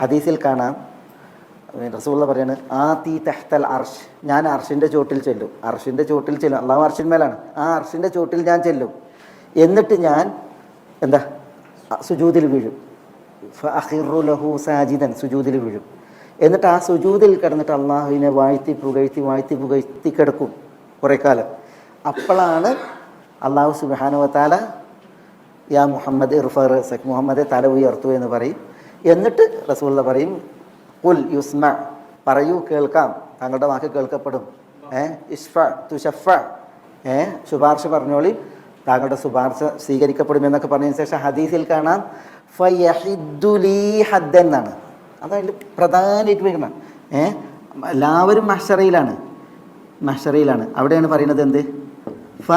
ഹദീസിൽ കാണാം. റസൂള്ള പറയാണ് ആ തീ തെഹ്തൽ അർഷ്. ഞാൻ അർഷിന്റെ ചോട്ടിൽ ചെല്ലും. അർഷിന്റെ ചോട്ടിൽ ചെല്ലും. അള്ളാഹു അർഷിന്മേലാണ് ആ അർഷിന്റെ ചോട്ടിൽ ഞാൻ ചെല്ലും. എന്നിട്ട് ഞാൻ എന്താ? സുജൂതിൽ വീഴും. ലഹു സാജിദൻ സുജൂതിൽ വീഴും. എന്നിട്ട് ആ സുജൂതിൽ കിടന്നിട്ട് അള്ളാഹുവിനെ വാഴ്ത്തി പുകഴ്ത്തി വാഴ്ത്തി പുകഴ്ത്തി കിടക്കും കുറേ കാലം. അപ്പോഴാണ് അള്ളാഹു സുബാനുവത്താല യാ മുഹമ്മദ് ഇർഫർ സഖ് മുഹമ്മദെ തല ഉയർത്തു എന്ന് പറയും. എന്നിട്ട് റസൂള്ള പറയും കുൽ യുസ്മ പറയൂ കേൾക്കാം. താങ്കളുടെ വാക്ക് കേൾക്കപ്പെടും. ഏ ഇഷ്ഫ തുഷഫ. ഏ ശുപാർശ പറഞ്ഞോളി. താങ്കളുടെ ശുപാർശ സ്വീകരിക്കപ്പെടും എന്നൊക്കെ പറഞ്ഞതിന് ശേഷം ഹദീസിൽ കാണാം ഫയഹിദ്ദുലീ ഹദ്ദൻ എന്നാണ്. അതായത് പ്രധാനമായിട്ട് വരുന്ന ഏ എല്ലാവരും മഷറയിലാണ് മഷറയിലാണ് അവിടെയാണ് പറയുന്നത് എന്ത്? ഫ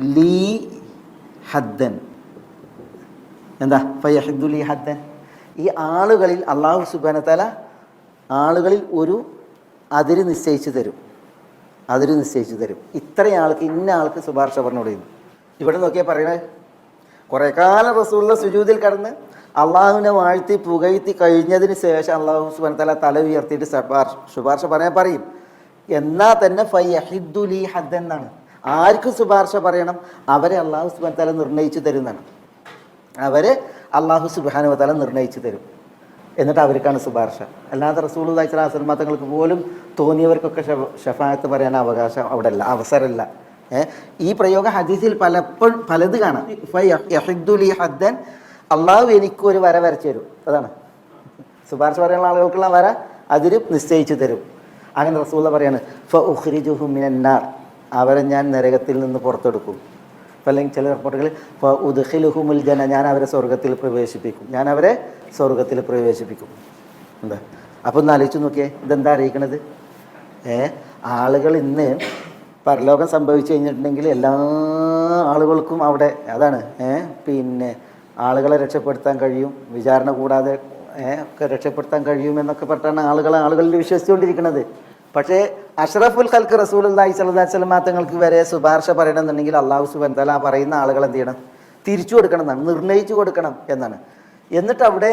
ലീ ഹദ്ദൻ. എന്താ? ഫയഹിദ്ദു ലീ ഹദ്ദൻ. ഈ ആളുകളിൽ അള്ളാഹു സുബാനത്തല ആളുകളിൽ ഒരു അതിര് നിശ്ചയിച്ചു തരും. അതിര് നിശ്ചയിച്ചു തരും. ഇത്രയും ആൾക്ക് ഇന്ന ആൾക്ക് ശുപാർശ പറഞ്ഞു കൊടുക്കുന്നു ഇവിടെ നോക്കിയാൽ പറയണേ കുറേ കാലം റസൂള്ള സുജൂതിൽ കടന്ന് അള്ളാഹുവിനെ വാഴ്ത്തി പുകഴ്ത്തി കഴിഞ്ഞതിന് ശേഷം അള്ളാഹു സുബാനത്തല തല ഉയർത്തിയിട്ട് ശുപാർശ ശുപാർശ പറയാൻ പറയും. എന്നാൽ തന്നെ ഫയ്യഹിദ്ദുലി ഹദ്ദൻ എന്നാണ്. ആർക്ക് ശുപാർശ പറയണം അവരെ അള്ളാഹു സുബാനത്തല നിർണയിച്ചു തരുന്നതാണ്. അവരെ അള്ളാഹു സുബാനുവതല നിർണയിച്ചു തരും. എന്നിട്ട് അവർക്കാണ് ശുപാർശ. അല്ലാതെ റസൂൾ അലൈഹിസ്ലാം തങ്ങൾക്ക് പോലും തോന്നിയവർക്കൊക്കെ ഷഫ- ഷഫായത്ത് പറയാൻ അവകാശം അവിടെ അല്ല അവസരമില്ല ഈ പ്രയോഗം ഹദീസിൽ പലപ്പോഴും പലത് കാണാം. ഹദ്ദൻ അള്ളാഹു എനിക്കൊരു വര വരച്ചു തരും. അതാണ്. ശുപാർശ പറയാനുള്ള ആളുകൾക്കുള്ള വര അതിൽ നിശ്ചയിച്ചു തരും. അങ്ങനെ റസൂള പറയാണ് ഫ അവരെ ഞാൻ നരകത്തിൽ നിന്ന് പുറത്തെടുക്കും. ഇപ്പം അല്ലെങ്കിൽ ചില റിപ്പോർട്ടുകളിൽ ഫ ഉദ്ഖിലുഹുമുൽ ജന ഞാൻ അവരെ സ്വർഗത്തിൽ പ്രവേശിപ്പിക്കും. ഞാൻ അവരെ സ്വർഗത്തിൽ പ്രവേശിപ്പിക്കും. എന്താ? അപ്പോൾ ഒന്ന് ആലോചിച്ച് നോക്കിയേ ഇതെന്താ അറിയിക്കണത്? ഏ ആളുകൾ ഇന്ന് പരലോകം സംഭവിച്ചു കഴിഞ്ഞിട്ടുണ്ടെങ്കിൽ എല്ലാ ആളുകൾക്കും അവിടെ അതാണ് പിന്നെ ആളുകളെ രക്ഷപ്പെടുത്താൻ കഴിയും വിചാരണ കൂടാതെ ഒക്കെ രക്ഷപ്പെടുത്താൻ കഴിയുമെന്നൊക്കെ പറഞ്ഞാണ് ആളുകളെ ആളുകളിൽ വിശ്വസിച്ചുകൊണ്ടിരിക്കുന്നത് പക്ഷേ അഷ്റഫുൽ ഖൽക്ക് സ്വലാഹി സ്വലമാ തങ്ങൾക്ക് വരെ ശുപാർശ പറയണമെന്നുണ്ടെങ്കിൽ അള്ളാഹു സുബൻ തല പറയുന്ന ആളുകൾ എന്ത് ചെയ്യണം? തിരിച്ചു കൊടുക്കണം എന്നാണ് നിർണയിച്ചു കൊടുക്കണം എന്നാണ്. എന്നിട്ട് അവിടെ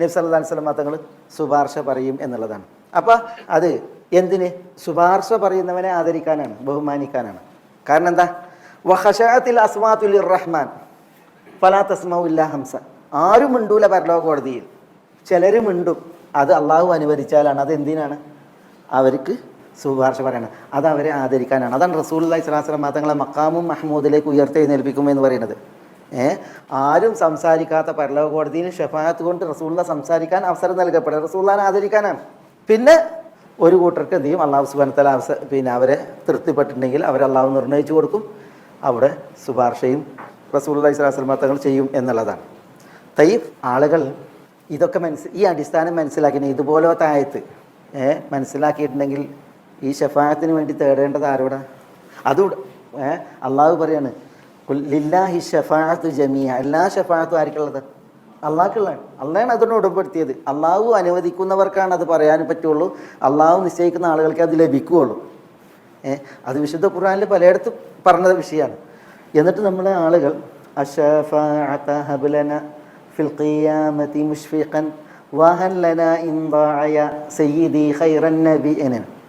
നബി അല്ലാ വസല്ലം തങ്ങൾ ശുപാർശ പറയും എന്നുള്ളതാണ്. അപ്പം അത് എന്തിന്? ശുപാർശ പറയുന്നവനെ ആദരിക്കാനാണ് ബഹുമാനിക്കാനാണ്. കാരണം എന്താ? വഹഷാത്തിൽ അസ്മാത്തുൽ റഹ്മാൻ ഫലാ തസ്മൗ ഇല്ലാ ഹംസ. ആരും മിണ്ടൂല പരലോക കോടതിയിൽ ചിലർ മിണ്ടും. അത് അള്ളാഹു അനുവദിച്ചാലാണ്. അത് എന്തിനാണ് അവർക്ക് ശുപാർശ പറയണം. അത് അവരെ ആദരിക്കാനാണ്. അതാണ് അള്ളഹി സ്വലാസ്ലം തങ്ങളെ മക്കാമും മഹ്മൂദിലേക്ക് ഉയർത്തെഴുന്നേൽപ്പിക്കും എന്ന് പറയുന്നത്. ഏ? ആരും സംസാരിക്കാത്ത പരലോക കോടതിയിൽ ഷഫായത്ത് കൊണ്ട് റസൂള്ള സംസാരിക്കാൻ അവസരം നൽകപ്പെടുക റസൂള്ളാൻ ആദരിക്കാനാണ്. പിന്നെ ഒരു കൂട്ടർക്ക് എന്ത് ചെയ്യും? അള്ളാഹു സുബാനത്തല അവസ പിന്നെ അവരെ തൃപ്തിപ്പെട്ടിട്ടുണ്ടെങ്കിൽ അവർ അള്ളാഹു നിർണയിച്ചു കൊടുക്കും. അവിടെ ശുപാർശയും റസൂൽ അള്ളഹി സ്വലാസ്ലം തങ്ങൾ ചെയ്യും എന്നുള്ളതാണ്. തൈഫ് ആളുകൾ ഇതൊക്കെ മനസ്സ് ഈ അടിസ്ഥാനം മനസ്സിലാക്കി ഇതുപോലത്തെ ആയത്ത് ഏഹ് മനസ്സിലാക്കിയിട്ടുണ്ടെങ്കിൽ ഈ ഷഫായത്തിന് വേണ്ടി തേടേണ്ടത് ആരോടാ? അതും അള്ളാഹു പറയാണ് ലില്ലാഹി ഷഫാത്ത് ജമിയ എല്ലാ ഷഫാത്തും ആർക്കുള്ളത്? അള്ളാഹ്ക്കുള്ളതാണ്. അള്ളാഹാണ് അതിനോട് ഉടമ്പെടുത്തിയത്. അള്ളാഹു അനുവദിക്കുന്നവർക്കാണ് അത് പറയാൻ പറ്റുള്ളൂ. അള്ളാഹു നിശ്ചയിക്കുന്ന ആളുകൾക്ക് അത് ലഭിക്കുകയുള്ളൂ. അത് വിശുദ്ധ ഖുർആാനിൽ പലയിടത്തും പറഞ്ഞ വിഷയമാണ്. എന്നിട്ട് നമ്മളെ ആളുകൾ ഫിൽ മുഷ്ഫിഖൻ വാഹൻ ലന ഇൻ സയ്യിദി ഖൈറൻ നബി എന്നാണ്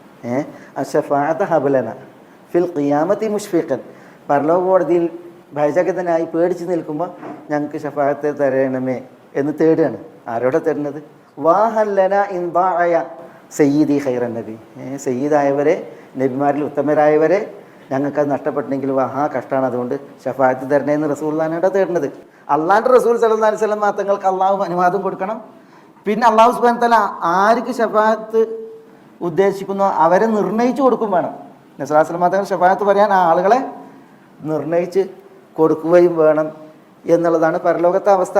അഷഫാത്ത ഹബലന ഫിൽ ഖിയാമത്തി മുഷ്ഫിഖൻ. പർലോക കോടതിയിൽ ഭയചകിതനായി പേടിച്ച് നിൽക്കുമ്പോൾ ഞങ്ങൾക്ക് ഷഫായത്തെ തരണമേ എന്ന് തേടുകയാണ്. ആരോടെ തരുന്നത് വാഹല്ലന ഇൻബായ സയ്യീദി ഖൈറൻ നബി. സയ്യീദായവരെ നബിമാരിൽ ഉത്തമരായവരെ ഞങ്ങൾക്കത് നഷ്ടപ്പെട്ടെങ്കിൽ വാഹാ കഷ്ടമാണ് അതുകൊണ്ട് ഷഫായത്ത് തരണേന്ന് റസൂല്ലാനാണ് തേടുന്നത് അള്ളാന്റെ റസൂൽ സല്ലാ അലൈഹി മാത്തങ്ങൾക്ക് അള്ളാഹു അനുവാദം കൊടുക്കണം. പിന്നെ അള്ളാഹു സുബാൻ തല ആർക്ക് ഷഫായത്ത് ഉദ്ദേശിക്കുന്നോ അവരെ നിർണയിച്ചു കൊടുക്കും വേണം. തങ്ങൾ ഷഫായത്ത് പറയാൻ ആ ആളുകളെ നിർണയിച്ച് കൊടുക്കുകയും വേണം എന്നുള്ളതാണ് പരലോകത്തെ അവസ്ഥ.